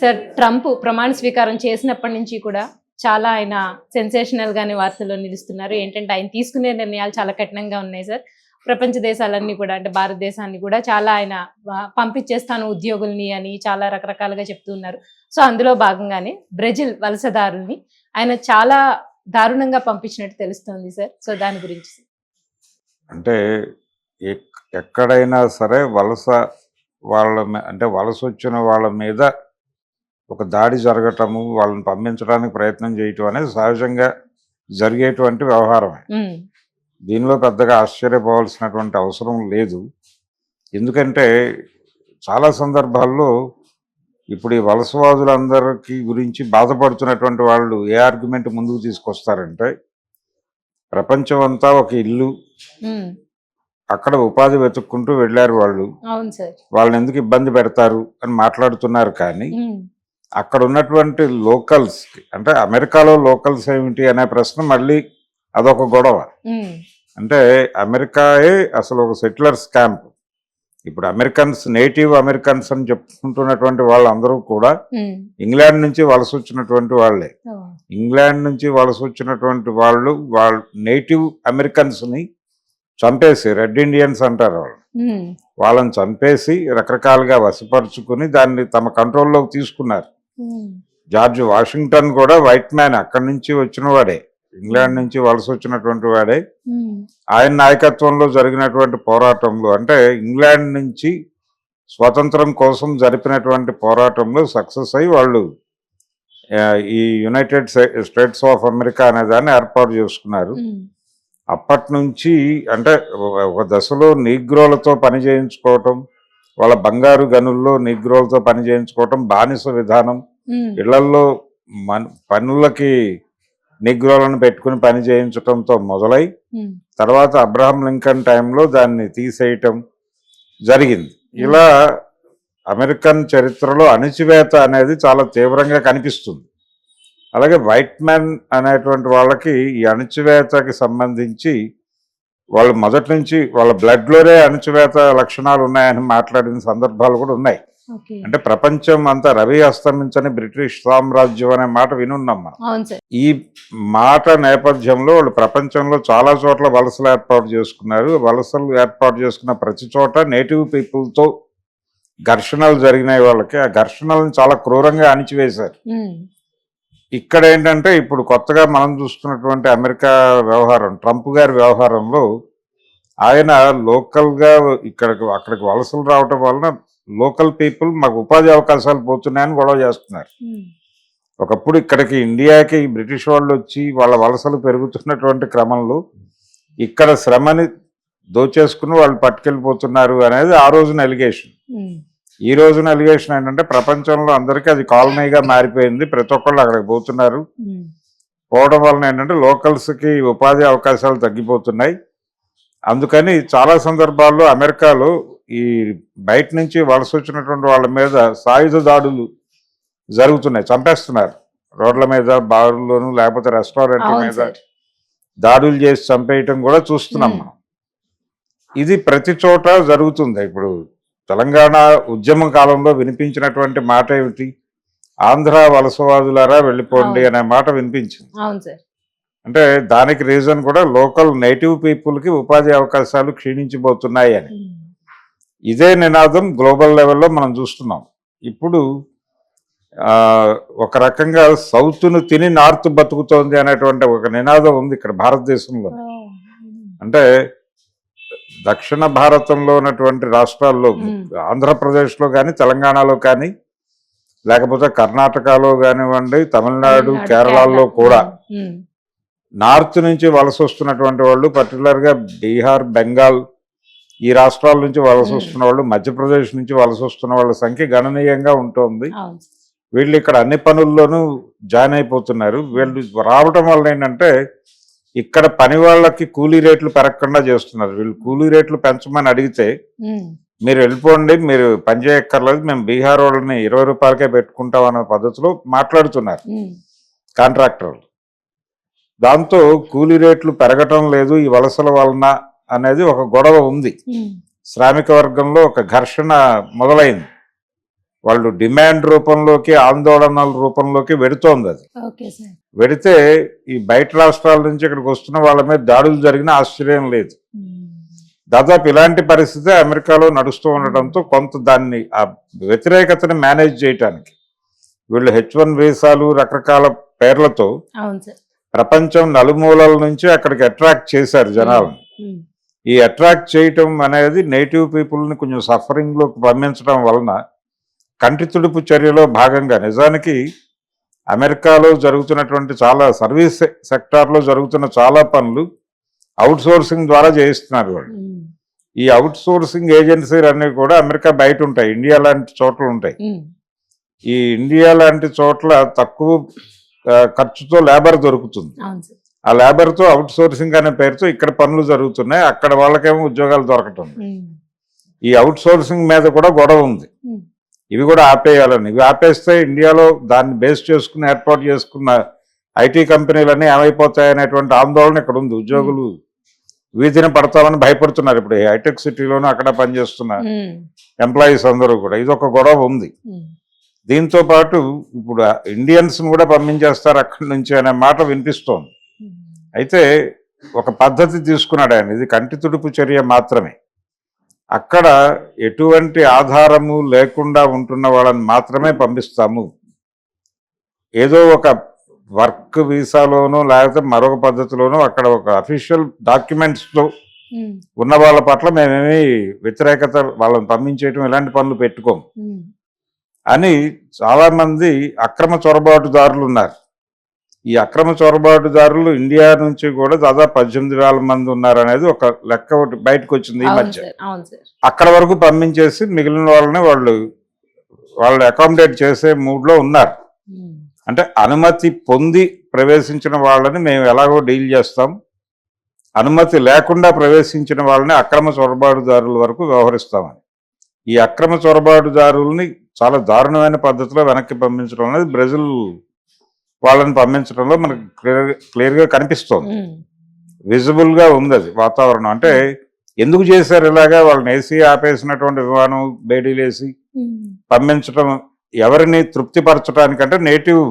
Sir Trump ప్రమాణ స్వీకారం చేసినప్పటి నుంచి కూడా చాలా ఆయన సెన్సేషనల్ గానే వార్తల్లో నిలుస్తున్నారు. ఏంటంటే ఆయన తీసుకునే నిర్ణయాలు చాలా కఠినంగా ఉన్నాయి సార్. ప్రపంచ దేశాలన్నీ కూడా అంటే భారతదేశాన్ని కూడా చాలా ఆయన పంపించేస్తాను ఉద్యోగుల్ని అని చాలా రకరకాలుగా చెప్తున్నారు సో అందులో భాగంగానే బ్రెజిల్ వలసదారుల్ని ఆయన చాలా దారుణంగా పంపించినట్టు తెలుస్తుంది సార్. సో దాని గురించి అంటే ఎక్కడైనా సరే వలస వాళ్ళ అంటే వలస వచ్చిన వాళ్ళ మీద ఒక దాడి జరగటము వాళ్ళని పంపించడానికి ప్రయత్నం చేయటం అనేది సహజంగా జరిగేటువంటి వ్యవహారమే. దీనిలో పెద్దగా ఆశ్చర్యపోవాల్సినటువంటి అవసరం లేదు. ఎందుకంటే చాలా సందర్భాల్లో ఇప్పుడు ఈ వలసవాదులందరికీ గురించి బాధపడుతున్నటువంటి వాళ్ళు ఏ ఆర్గ్యుమెంట్ ముందుకు తీసుకొస్తారంటే ప్రపంచం అంతా ఒక ఇల్లు అక్కడ ఉపాధి వెతుక్కుంటూ వెళ్ళారు వాళ్ళు. వాళ్ళని ఎందుకు ఇబ్బంది పెడతారు అని మాట్లాడుతున్నారు కానీ అక్కడ ఉన్నటువంటి లోకల్స్ అంటే అమెరికాలో లోకల్స్ ఏమిటి అనే ప్రశ్న మళ్ళీ అదొక గొడవ. అంటే అమెరికాయే అసలు ఒక సెటిలర్స్ క్యాంప్ ఇప్పుడు అమెరికన్స్ నేటివ్ అమెరికన్స్ అని చెప్పుకుంటున్నటువంటి వాళ్ళందరూ కూడా ఇంగ్లాండ్ నుంచి వలస వచ్చినటువంటి వాళ్ళే. ఇంగ్లాండ్ నుంచి వలస వచ్చినటువంటి వాళ్ళు వాళ్ళ నేటివ్ అమెరికన్స్ని చంపేసి రెడ్ ఇండియన్స్ అంటారు వాళ్ళు. వాళ్ళని చంపేసి రకరకాలుగా వశపరుచుకుని దాన్ని తమ కంట్రోల్లోకి తీసుకున్నారు. జార్జ్ వాషింగ్టన్ కూడా వైట్ మ్యాన్ అక్కడి నుంచి వచ్చిన వాడే. ఇంగ్లాండ్ నుంచి వలస వచ్చినటువంటి వాడే. ఉమ్, ఆయన నాయకత్వంలో జరిగినటువంటి పోరాటంలో అంటే ఇంగ్లాండ్ నుంచి స్వతంత్రం కోసం జరిపినటువంటి పోరాటంలో సక్సెస్ అయ్యి వాళ్ళు ఈ యునైటెడ్ స్టేట్స్ ఆఫ్ అమెరికా అనే దాన్ని ఏర్పాటు చేసుకున్నారు. ఉమ్, అప్పటి నుంచి అంటే ఒక దశలో నీగ్రోలతో పని చేయించుకోవటం వాళ్ళ బంగారు గనుల్లో నీగ్రోలతో పని చేయించుకోవటం బానిస విధానం. ఉమ్, ఇళ్ళల్లో మన పనులకి నిగ్రోలను పెట్టుకుని పని చేయించటంతో మొదలై తర్వాత అబ్రహం లింకన్ టైంలో దాన్ని తీసేయటం జరిగింది. ఇలా అమెరికన్ చరిత్రలో అణిచివేత అనేది చాలా తీవ్రంగా కనిపిస్తుంది. అలాగే వైట్ మ్యాన్ అనేటువంటి వాళ్ళకి ఈ అణిచివేతకి సంబంధించి వాళ్ళు మొదటి నుంచి వాళ్ళ బ్లడ్లోనే అణిచివేత లక్షణాలు ఉన్నాయని మాట్లాడిన సందర్భాలు కూడా ఉన్నాయి. అంటే ప్రపంచం అంతా రవి అస్తమించని బ్రిటిష్ సామ్రాజ్యం అనే మాట వినున్నాం మనం. ఈ మాట నేపథ్యంలో వాళ్ళు ప్రపంచంలో చాలా చోట్ల వలసలు ఏర్పాటు చేసుకున్నారు. వలసలు ఏర్పాటు చేసుకున్న ప్రతి చోట నేటివ్ పీపుల్తో ఘర్షణలు జరిగినాయి వాళ్ళకి. ఆ ఘర్షణలను చాలా క్రూరంగా అణిచివేశారు. ఇక్కడ ఏంటంటే ఇప్పుడు కొత్తగా మనం చూస్తున్నటువంటి అమెరికా వ్యవహారం ట్రంప్ గారి వ్యవహారంలో ఆయన లోకల్గా ఇక్కడికి అక్కడికి వలసలు రావటం వలన లోకల్ పీపుల్ మాకు ఉపాధి అవకాశాలు పోతున్నాయని గొడవ చేస్తున్నారు. ఒకప్పుడు ఇక్కడికి ఇండియాకి బ్రిటిష్ వాళ్ళు వచ్చి వాళ్ళ వలసలు పెరుగుతున్నటువంటి క్రమంలో ఇక్కడ శ్రమని దోచేసుకుని వాళ్ళు పట్టుకెళ్ళిపోతున్నారు అనేది ఆ రోజున ఎలిగేషన్. ఈ రోజున ఎలిగేషన్ ఏంటంటే ప్రపంచంలో అందరికీ అది కాలనీగా మారిపోయింది. ప్రతి ఒక్కళ్ళు అక్కడికి పోతున్నారు. పోవడం వలన ఏంటంటే లోకల్స్కి ఉపాధి అవకాశాలు తగ్గిపోతున్నాయి. అందుకని చాలా సందర్భాల్లో అమెరికాలో ఈ బయట నుంచి వలస వచ్చినటువంటి వాళ్ళ మీద సాయుధ దాడులు జరుగుతున్నాయి. చంపేస్తున్నారు. రోడ్ల మీద బారుల్లోనూ లేకపోతే రెస్టారెంట్ల మీద దాడులు చేసి చంపేయటం కూడా చూస్తున్నాం. మనం. ఇది ప్రతి చోట జరుగుతుంది. ఇప్పుడు తెలంగాణ ఉద్యమ కాలంలో వినిపించినటువంటి మాట ఏమిటి? ఆంధ్ర వలసవాదులారా వెళ్ళిపోండి. అనే మాట వినిపించింది. అంటే దానికి రీజన్ కూడా లోకల్ నేటివ్ పీపుల్కి ఉపాధి అవకాశాలు క్షీణించిపోతున్నాయి అని. ఇదే నినాదం గ్లోబల్ లెవెల్లో మనం చూస్తున్నాం. ఇప్పుడు ఒక రకంగా సౌత్ను తిని నార్త్ బతుకుతోంది అనేటువంటి ఒక నినాదం ఉంది ఇక్కడ భారతదేశంలో అంటే దక్షిణ భారతంలో ఉన్నటువంటి రాష్ట్రాల్లో. ఆంధ్రప్రదేశ్లో కానీ తెలంగాణలో కానీ లేకపోతే కర్ణాటకలో కానివ్వండి తమిళనాడు కేరళలో కేరళ. కూడా నార్త్ నుంచి వలస వస్తున్నటువంటి వాళ్ళు పర్టికులర్గా బీహార్ బెంగాల్ ఈ రాష్ట్రాల నుంచి వలస. వస్తున్న వాళ్ళు మధ్యప్రదేశ్ నుంచి వలస వస్తున్న వాళ్ళ సంఖ్య గణనీయంగా ఉంటుంది వీళ్ళు ఇక్కడ అన్ని పనుల్లోనూ జాయిన్ అయిపోతున్నారు వీళ్ళు రావడం వల్ల ఏంటంటే ఇక్కడ పని వాళ్ళకి కూలీ రేట్లు పెరగకుండా చేస్తున్నారు. వీళ్ళు కూలీ రేట్లు పెంచమని అడిగితే మీరు వెళ్ళిపోండి మీరు పని చేయక్కర్లేదు మేము బీహార్ వాళ్ళని ఇరవై రూపాయలకే పెట్టుకుంటాం అనే పద్ధతిలో మాట్లాడుతున్నారు కాంట్రాక్టర్లు. దాంతో కూలీ రేట్లు పెరగటం లేదు ఈ వలసల వలన అనేది ఒక గొడవ ఉంది. శ్రామిక వర్గంలో ఒక ఘర్షణ మొదలైంది. వాళ్ళు డిమాండ్ రూపంలోకి ఆందోళనల రూపంలోకి వెడుతోంది అది. వెడితే ఈ బయట రాష్ట్రాల నుంచి ఇక్కడికి వస్తున్న వాళ్ళ మీద దాడులు జరిగిన ఆశ్చర్యం లేదు. దాదాపు ఇలాంటి పరిస్థితి అమెరికాలో నడుస్తూ ఉండడంతో కొంత దాన్ని ఆ వ్యతిరేకతని మేనేజ్ చేయటానికి వీళ్ళు హెచ్ వన్ వీసాలు రకరకాల పేర్లతో ప్రపంచం నలుమూలల నుంచి అక్కడికి అట్రాక్ట్ చేశారు జనాలను. ఈ అట్రాక్ట్ చేయటం అనేది నేటివ్ పీపుల్ని కొంచెం సఫరింగ్లోకి పంపించడం వలన కంటి తుడుపు చర్యలో భాగంగా నిజానికి అమెరికాలో జరుగుతున్నటువంటి చాలా సర్వీస్ సెక్టార్లో జరుగుతున్న చాలా పనులు అవుట్ సోర్సింగ్ ద్వారా చేయిస్తున్నారు వాళ్ళు. ఈ అవుట్ సోర్సింగ్ ఏజెన్సీలు అన్నీ కూడా అమెరికా బయట ఉంటాయి ఇండియా లాంటి చోట్ల ఉంటాయి. ఈ ఇండియా లాంటి చోట్ల తక్కువ ఖర్చుతో లేబర్ దొరుకుతుంది ఆ లేబర్తో అవుట్ సోర్సింగ్ అనే పేరుతో ఇక్కడ పనులు జరుగుతున్నాయి అక్కడ వాళ్ళకేమో ఉద్యోగాలు దొరకటం. ఈ అవుట్ సోర్సింగ్ మీద కూడా గొడవ ఉంది. ఇవి కూడా ఆపేయాలని. ఇవి ఆపేస్తే ఇండియాలో దాన్ని బేస్ చేసుకుని ఏర్పాటు చేసుకున్న ఐటీ కంపెనీలన్నీ ఏమైపోతాయి అనేటువంటి ఆందోళన ఇక్కడ ఉంది. ఉద్యోగులు వీధిని పడతామని భయపడుతున్నారు. ఇప్పుడు హైటెక్ సిటీలోనూ అక్కడ పనిచేస్తున్న. ఎంప్లాయీస్ అందరూ కూడా. ఇది ఒక గొడవ ఉంది. దీంతో పాటు ఇప్పుడు ఇండియన్స్ కూడా పంపించేస్తారు అక్కడి నుంచి అనే మాట వినిపిస్తోంది. అయితే ఒక పద్ధతి తీసుకున్నాడు ఆయన. ఇది కంటి తుడుపు చర్య మాత్రమే. అక్కడ ఎటువంటి ఆధారము లేకుండా ఉంటున్న వాళ్ళని మాత్రమే పంపిస్తాము ఏదో ఒక వర్క్ వీసాలోనో లేకపోతే మరొక పద్ధతిలోనో అక్కడ ఒక అఫీషియల్ డాక్యుమెంట్స్తో. ఉన్న వాళ్ళ పట్ల మేమేమి వ్యతిరేకత వాళ్ళని పంపించేయటం ఇలాంటి పనులు పెట్టుకోము ఉమ్. అని చాలామంది అక్రమ చొరబాటుదారులు ఉన్నారు ఈ అక్రమ చొరబాటుదారులు ఇండియా నుంచి కూడా దాదాపు పద్దెనిమిది వేల మంది ఉన్నారు అనేది ఒక లెక్క ఒకటి బయటకు వచ్చింది ఈ మధ్య. అక్కడ వరకు పంపించేసి మిగిలిన వాళ్ళని వాళ్ళు వాళ్ళు అకామిడేట్ చేసే మూడ్లో ఉన్నారు. అంటే అనుమతి పొంది ప్రవేశించిన వాళ్ళని మేము ఎలాగో డీల్ చేస్తాం. అనుమతి లేకుండా ప్రవేశించిన వాళ్ళని అక్రమ చొరబాటుదారుల వరకు వ్యవహరిస్తామని. ఈ అక్రమ చొరబాటుదారుల్ని చాలా దారుణమైన పద్ధతిలో వెనక్కి పంపించడం అనేది బ్రెజిల్ వాళ్ళని పంపించడంలో మనకు క్లియర్ క్లియర్గా కనిపిస్తోంది ఉమ్. విజిబుల్గా ఉంది అది వాతావరణం అంటే ఎందుకు చేశారు ఇలాగా వాళ్ళని ఏసీ ఆపేసినటువంటి విమానం బేడీలేసి ఉమ్. పంపించడం ఎవరిని తృప్తిపరచడానికంటే నేటివ్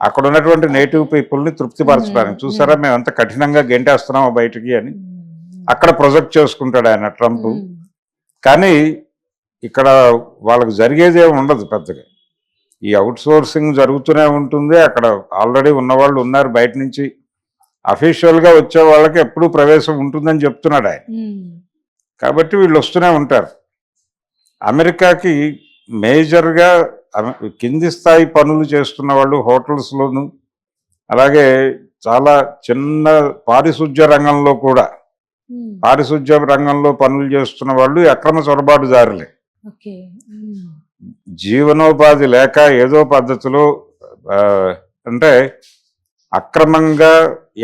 అక్కడ ఉన్నటువంటి నేటివ్ పీపుల్ని తృప్తిపరచడానికి. చూసారా మేము అంత కఠినంగా గెంటేస్తున్నాము బయటికి అని. అక్కడ ప్రొజెక్ట్ చేసుకుంటాడు ఆయన ట్రంప్. కానీ ఇక్కడ వాళ్ళకి జరిగేది ఏమి ఉండదు పెద్దగా ఈ అవుట్ సోర్సింగ్ జరుగుతూనే ఉంటుంది అక్కడ ఆల్రెడీ ఉన్నవాళ్ళు ఉన్నారు బయట నుంచి అఫీషియల్గా వచ్చే వాళ్ళకి ఎప్పుడూ ప్రవేశం ఉంటుందని చెప్తున్నాడు ఆయన. కాబట్టి వీళ్ళు వస్తూనే ఉంటారు అమెరికాకి మేజర్గా కింది స్థాయి పనులు చేస్తున్న వాళ్ళు హోటల్స్లోను అలాగే చాలా చిన్న పారిశుధ్య రంగంలో కూడా. పారిశుధ్య రంగంలో పనులు చేస్తున్న వాళ్ళు అక్రమ చొరబాటుదారులే. జీవనోపాధి లేక ఏదో పద్ధతిలో అంటే అక్రమంగా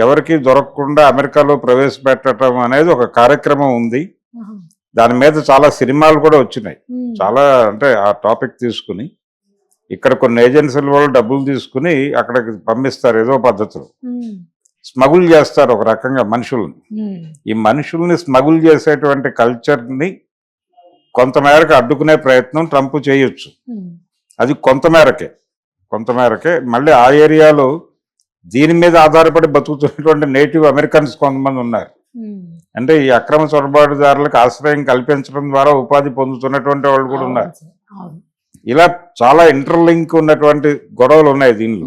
ఎవరికి దొరకకుండా అమెరికాలో ప్రవేశపెట్టడం అనేది ఒక కార్యక్రమం ఉంది. దాని మీద చాలా సినిమాలు కూడా వచ్చినాయి. చాలా అంటే ఆ టాపిక్ తీసుకుని ఇక్కడ కొన్ని ఏజెన్సీల వాళ్ళు డబ్బులు తీసుకుని అక్కడికి పంపిస్తారు ఏదో పద్ధతిలో. స్మగుల్ చేస్తారు ఒక రకంగా మనుషుల్ని. ఈ మనుషుల్ని స్మగుల్ చేసేటువంటి కల్చర్ని కొంతమేరకు అడ్డుకునే ప్రయత్నం ట్రంప్ చేయొచ్చు. అది కొంతమేరకే. కొంతమేరకే. మళ్ళీ ఆ ఏరియాలో దీని మీద ఆధారపడి బతుకుతున్నటువంటి నేటివ్ అమెరికన్స్ కొంతమంది ఉన్నారు. అంటే ఈ అక్రమ చొరబాటుదారులకు ఆశ్రయం కల్పించడం ద్వారా ఉపాధి పొందుతున్నటువంటి వాళ్ళు కూడా ఉన్నారు. ఇలా చాలా ఇంటర్లింక్ ఉన్నటువంటి గొడవలు ఉన్నాయి దీనిలో.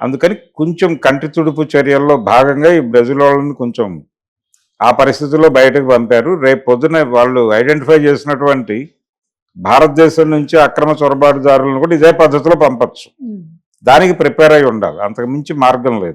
అందుకని కొంచెం కంటి తుడుపు చర్యల్లో భాగంగా ఈ బ్రెజిల్ వాళ్ళని కొంచెం ఆ పరిస్థితుల్లో బయటకు పంపారు. రేపు పొద్దున వాళ్ళు ఐడెంటిఫై చేసినటువంటి భారతదేశం నుంచి అక్రమ చొరబాటుదారులను కూడా ఇదే పద్ధతిలో పంపచ్చు. దానికి ప్రిపేర్ అయి ఉండాలి. అంతకు మించి మార్గం లేదు.